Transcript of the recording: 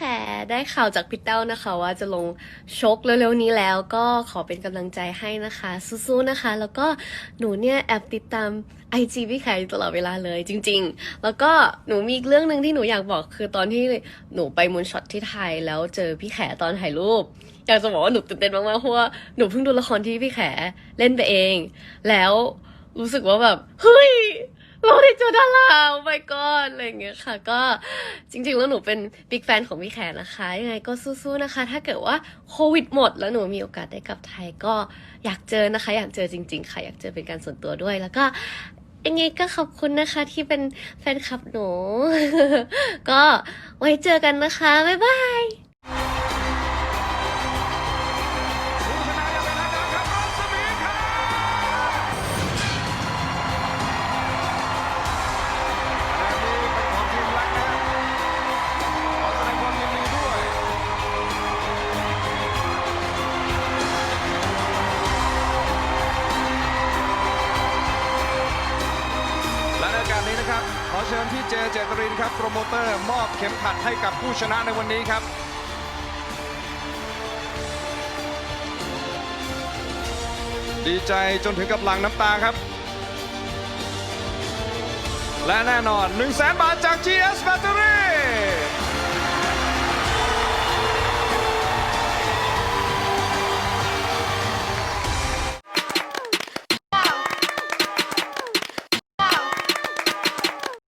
แขได้ข่าวจากพี่เต้านะคะว่าจะลงชกเร็วๆนี้แล้วก็ขอเป็นกำลังใจให้นะคะ สู้ๆนะคะ แล้วก็หนูเนี่ยแอบติดตาม IG พี่แขอยู่ตลอดเวลาเลยจริง ๆ แล้วก็หนูมีอีกเรื่องหนึ่งที่หนูอยากบอกคือตอนที่หนูไปมูนช็อตที่ไทยแล้วเจอพี่แขตอนถ่ายรูป อยากจะบอกว่าหนูตื่นเต้นมากๆเพราะว่าหนูเพิ่งดูละครที่พี่แขเล่นไปเอง แล้วรู้สึกว่าแบบเฮ้ย เราได้เจอดาราโอ้ my god อะไรอย่างเงี้ยค่ะ ก็จริง ๆ แล้วหนูเป็นบิ๊กแฟนของพี่แขกนะคะ ยังไงก็สู้ๆนะคะ ถ้าเกิดว่าโควิดหมดแล้วหนูมีโอกาสได้กลับไทยก็อยากเจอนะคะ อยากเจอจริง ๆ ค่ะ อยากเจอเป็นการส่วนตัวด้วย แล้วก็ยังไงก็ขอบคุณนะคะที่เป็นแฟนคลับหนู ก็ไว้เจอกันนะคะ บ๊ายบาย และในโอกานี้นะครับ ขอเชิญพี่เจเจตรินครับ โปรโมเตอร์มอบเข็มขัดให้กับผู้ชนะในวันนี้ครับดีใจจนถึงกับหลังน้ำตาครับ และแน่นอน 1 0 0 0 0แบาทจาก GS Battery